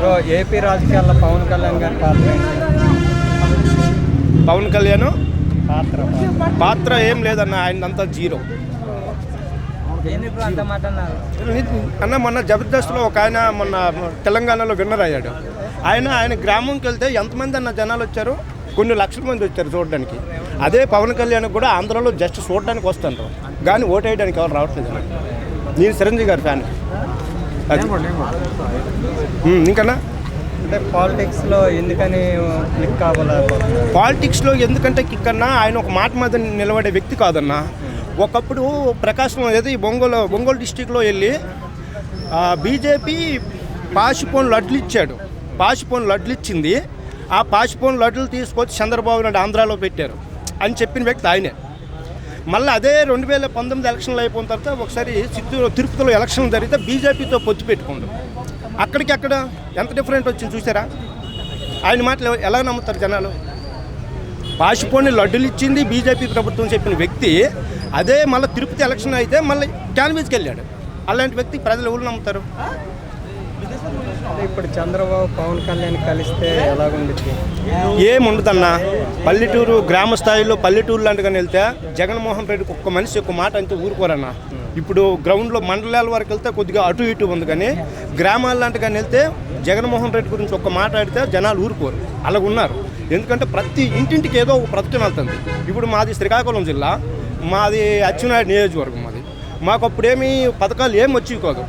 Bro AP రాజకీయాల్లో పవన్ కళ్యాణ్ గారి పాత్ర పవన్ కళ్యాణ్? పాత్ర పాత్ర. ఏం లేదన్న ఆయనంతా జీరో. అన్న మొన్న జబర్దస్త్లో ఒక ఆయన మొన్న తెలంగాణలో విన్నర్ అయ్యాడు. ఆయన ఆయన గ్రామంకి వెళ్తే ఎంతమంది అన్న జనాలు వచ్చారు? కొన్ని లక్షల మంది వచ్చారు చూడడానికి. అదే పవన్ కళ్యాణ్ కూడా ఆంధ్రాలో జస్ట్ చూడడానికి వస్తుంటారు కానీ ఓటేయడానికి ఎవరు రావట్లేదు. నేను చిరంజీవి గారి ఫ్యాన్. అది ఇంకన్నా? అంటే పాలిటిక్స్లో ఎందుకని క్లిక్ కావాలనుకుంటున్నారు? పాలిటిక్స్లో ఎందుకంటే కిక్కన్నా ఆయన ఒక మాట మీద నిలబడే వ్యక్తి కాదన్న. ఒకప్పుడు ప్రకాశం ఏది ఒంగోలు ఒంగోలు డిస్టిక్లో వెళ్ళి బీజేపీ పాసిపోన్ లడ్లు ఇచ్చాడు. పాసిపోన్ లడ్లు ఇచ్చింది. ఆ పాసిపోన్ లడ్లు తీసుకొచ్చి చంద్రబాబు నాయుడు ఆంధ్రాలో పెట్టారు అని చెప్పిన వ్యక్తి ఆయనే. మళ్ళీ అదే రెండు వేల పంతొమ్మిది ఎలక్షన్లు అయిపోయిన తర్వాత ఒకసారి చిత్తూరు తిరుపతిలో ఎలక్షన్ జరిగితే బీజేపీతో పొత్తు పెట్టుకుండు. అక్కడికి అక్కడ ఎంత డిఫరెంట్ వచ్చింది చూసారా? ఆయన మాటలు ఎలా నమ్ముతారు జనాలు? పాసిపోని లడ్డులు ఇచ్చింది బీజేపీ ప్రభుత్వం చెప్పిన వ్యక్తి అదే మళ్ళీ తిరుపతి ఎలక్షన్ అయితే మళ్ళీ క్యాన్వీస్కి వెళ్ళాడు. అలాంటి వ్యక్తి ప్రజలు ఎవరు నమ్ముతారు? అంటే ఇప్పుడు చంద్రబాబు పవన్ కళ్యాణ్ కలిస్తే ఎలాగుండిద్ది? ఏముండదన్న? పల్లెటూరు గ్రామ స్థాయిలో పల్లెటూరు లాంటిగా వెళ్తే జగన్మోహన్ రెడ్డికి ఒక్క మనిషి ఒక్క మాట అంతే ఊరుకోరన్న. ఇప్పుడు గ్రౌండ్లో మండలాల వరకు వెళ్తే కొద్దిగా అటు ఇటు ఉంది కానీ గ్రామాల కానీ వెళ్తే జగన్మోహన్ రెడ్డి గురించి ఒక్క మాట్లాడితే జనాలు ఊరుకోరు. అలాగ ఉన్నారు. ఎందుకంటే ప్రతి ఇంటింటికి ఏదో ఒక ప్రతిష్టం వెళ్తుంది. ఇప్పుడు మాది శ్రీకాకుళం జిల్లా మాది అచ్చెన్నాయుడు నియోజకవర్గం మాది. మాకు అప్పుడేమీ పథకాలు ఏమి వచ్చేవి కాదు.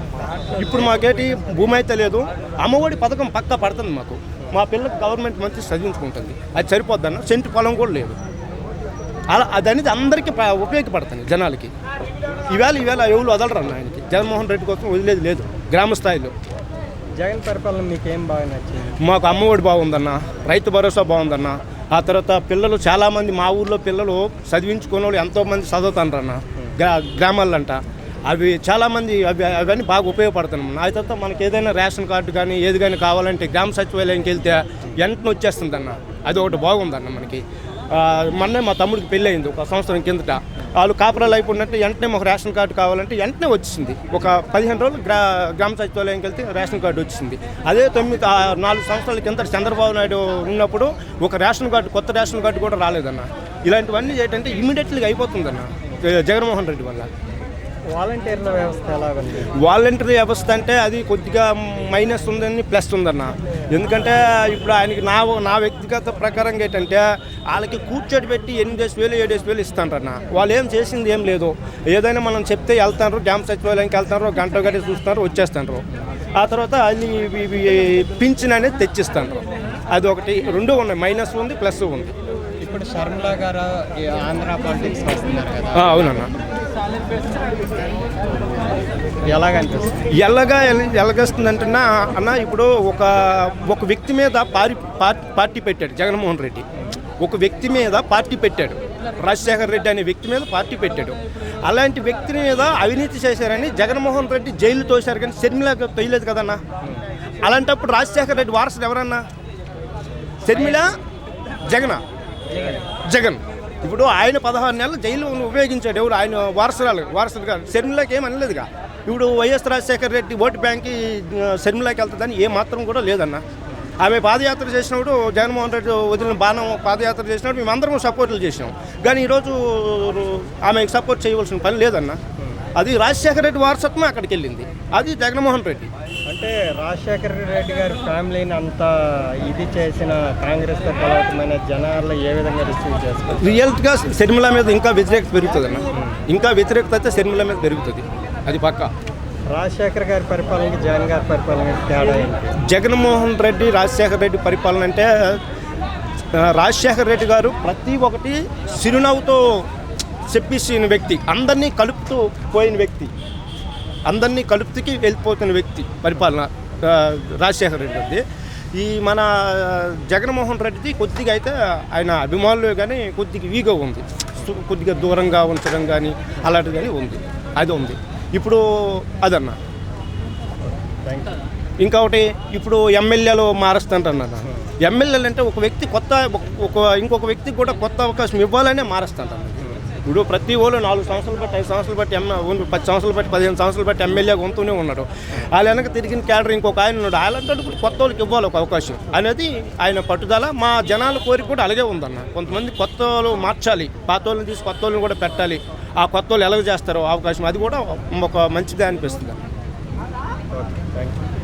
ఇప్పుడు మాకేటి భూమి అయితే లేదు. అమ్మఒడి పథకం పక్కా పడుతుంది మాకు. మా పిల్లకి గవర్నమెంట్ మంచి చదివించుకుంటుంది. అది సరిపోద్దన్న సెంటు పొలం కూడా లేదు. అలా అది అనేది అందరికీ ఉపయోగపడుతుంది జనాలకి. ఈవేళ ఈవేళ ఎవరు వదలరన్న ఆయనకి? జగన్మోహన్ రెడ్డి కోసం వదిలేదు లేదు గ్రామ స్థాయిలో. జగన్ పరిపాలన మీకు ఏం బాగా నచ్చింది? మాకు అమ్మఒడి బాగుందన్న రైతు భరోసా బాగుందన్న ఆ తర్వాత పిల్లలు చాలామంది మా ఊర్లో పిల్లలు చదివించుకున్న వాళ్ళు ఎంతోమంది చదువుతాండ్రన్న గ్రా గ్రామాలంట. అవి చాలామంది అవి అవన్నీ బాగా ఉపయోగపడుతున్నాం ఆ తర్వాత మనకి ఏదైనా రేషన్ కార్డు కానీ ఏది కానీ కావాలంటే గ్రామ సచివాలయంకి వెళ్తే వెంటనే వచ్చేస్తుందన్న. అది ఒకటి బాగుందన్న మనకి. మొన్నే మా తమ్ముడికి పెళ్ళి అయింది ఒక సంవత్సరం కిందట. వాళ్ళు కాపురాలు అయిపోయినట్టు వెంటనే మాకు రేషన్ కార్డు కావాలంటే వెంటనే వచ్చింది. ఒక పదిహేను రోజులు గ్రా గ్రామ సచివాలయంకి వెళ్తే రేషన్ కార్డు వచ్చింది. అదే తొమ్మిది నాలుగు సంవత్సరాల కింద చంద్రబాబు నాయుడు ఉన్నప్పుడు ఒక రేషన్ కార్డు కొత్త రేషన్ కార్డు కూడా రాలేదన్న. ఇలాంటివన్నీ ఏంటంటే ఇమీడియట్లీగా అయిపోతుందన్న జగన్మోహన్ రెడ్డి వల్ల. వాలంటీర్ల వ్యవస్థ ఎలాగుంది వాలంటరీ వ్యవస్థ అంటే అది కొద్దిగా మైనస్ ఉందని ప్లస్ ఉందన్న. ఎందుకంటే ఇప్పుడు ఆయనకి నా నా వ్యక్తిగత ప్రకారంగా ఏంటంటే వాళ్ళకి కూర్చోటి పెట్టి ఎనిమిది వేలు ఏడు వేలు ఇస్తాండ్రన్న. వాళ్ళు ఏం చేసింది ఏం లేదు. ఏదైనా మనం చెప్తే వెళ్తారు గ్రామ సచివాలయంకి వెళ్తారు గంట గంట చూస్తారు వచ్చేస్తారు ఆ తర్వాత అది పింఛన్ అనేది తెచ్చిస్తాండ్రు. అది ఒకటి. రెండు ఉన్నాయి. మైనస్ ఉంది ప్లస్ ఉంది. ఇప్పుడు శర్మిల గారు ఆంధ్ర పాలిటిక్స్ అవునన్న. ఎలాగనిపిస్తుంది? ఎల్లగా ఎల- ఎలాగొస్తుందంటున్నా అన్న ఇప్పుడు ఒక ఒక వ్యక్తి మీద పారి పార్- పార్టీ పెట్టాడు జగన్మోహన్ రెడ్డి. ఒక వ్యక్తి మీద పార్టీ పెట్టాడు. రాజశేఖర రెడ్డి అనే వ్యక్తి మీద పార్టీ పెట్టాడు. అలాంటి వ్యక్తి మీద అవినీతి చేశారని జగన్మోహన్ రెడ్డి జైలు తోశారు కానీ షర్మిల తోయలేదు కదన్నా? అలాంటప్పుడు రాజశేఖర రెడ్డి వారసుడు ఎవరన్నా? షర్మిల? జగన్? జగన్. ఇప్పుడు ఆయన పదహారు నెలలు జైలు ఉపయోగించాడు ఎవరు? ఆయన వారసురాలు వారసులుగా శర్మిలాకి ఏం అనలేదుగా. ఇప్పుడు వైఎస్ రాజశేఖర రెడ్డి ఓటు బ్యాంక్కి శర్మిలాకి వెళ్తుందని ఏ మాత్రం కూడా లేదన్న. ఆమె పాదయాత్ర చేసినప్పుడు జగన్మోహన్ రెడ్డి వదిలిన బాణం పాదయాత్ర చేసినప్పుడు మేమందరం సపోర్ట్లు చేసినాం. కానీ ఈరోజు ఆమెకు సపోర్ట్ చేయవలసిన పని లేదన్న. అది రాజశేఖర రెడ్డి వారసత్వం అక్కడికి వెళ్ళింది. అది జగన్మోహన్ రెడ్డి. అంటే రాజశేఖర రెడ్డి గారి ఫ్యామిలీని అంత ఇది చేసిన కాంగ్రెస్తో కలవటమైన జనాలు ఏ విధంగా రిసీవ్ చేస్తారు రియల్గా షర్మిల మీద ఇంకా వ్యతిరేకత పెరుగుతుంది అన్న. ఇంకా వ్యతిరేకత అయితే షర్మిల మీద పెరుగుతుంది. అది పక్కా. రాజశేఖర్ గారి పరిపాలనకి జగన్ గారి పరిపాలనకి తేడా జగన్మోహన్ రెడ్డి రాజశేఖర రెడ్డి పరిపాలన అంటే రాజశేఖర రెడ్డి గారు ప్రతి ఒక్కటి చిరునవ్వుతో చెప్పేసిన వ్యక్తి. అందరినీ కలుపుతూ పోయిన వ్యక్తి. అందరినీ కలుపుతికి వెళ్ళిపోతున్న వ్యక్తి పరిపాలన రాజశేఖర రెడ్డి అది ఈ మన జగన్మోహన్ రెడ్డిది కొద్దిగా అయితే ఆయన అభిమానులు కానీ కొద్దిగా వీగా ఉంది. కొద్దిగా దూరంగా ఉంచడం కానీ అలాంటిది కానీ ఉంది. అది ఉంది. ఇప్పుడు అదన్నా. థ్యాంక్ యూ ఇంకొకటి ఇప్పుడు ఎమ్మెల్యేలు మారుస్తుంటున్నాను ఎమ్మెల్యేలు అంటే ఒక వ్యక్తి కొత్త ఒక ఇంకొక వ్యక్తికి కూడా కొత్త అవకాశం ఇవ్వాలనే మారుస్తుంటాను ఇప్పుడు ప్రతి వాళ్ళు నాలుగు సంవత్సరాలు బట్టి ఐదు సంవత్సరాలు బట్టి ఎమ్మె పది సంవత్సరాలు బట్టి పదిహేను సంవత్సరాలు బట్టి ఎమ్మెల్యేగా ఉంటూనే ఉన్నాడు. వాళ్ళ వెనక తిరిగిన క్యాడర్ ఇంకొక ఆయన ఉన్నాడు. అలాంటి ఇప్పుడు కొత్త వాళ్ళకి ఇవ్వాలి ఒక అవకాశం. అనేది ఆయన పట్టుదల. మా జనాల కోరిక కూడా అలాగే ఉందన్న. కొంతమంది కొత్త వాళ్ళు మార్చాలి. పాత వాళ్ళని తీసి కొత్త వాళ్ళని కూడా పెట్టాలి. ఆ కొత్త వాళ్ళు ఎలాగ చేస్తారో అవకాశం. అది కూడా ఒక మంచిదే అనిపిస్తుంది. Thank you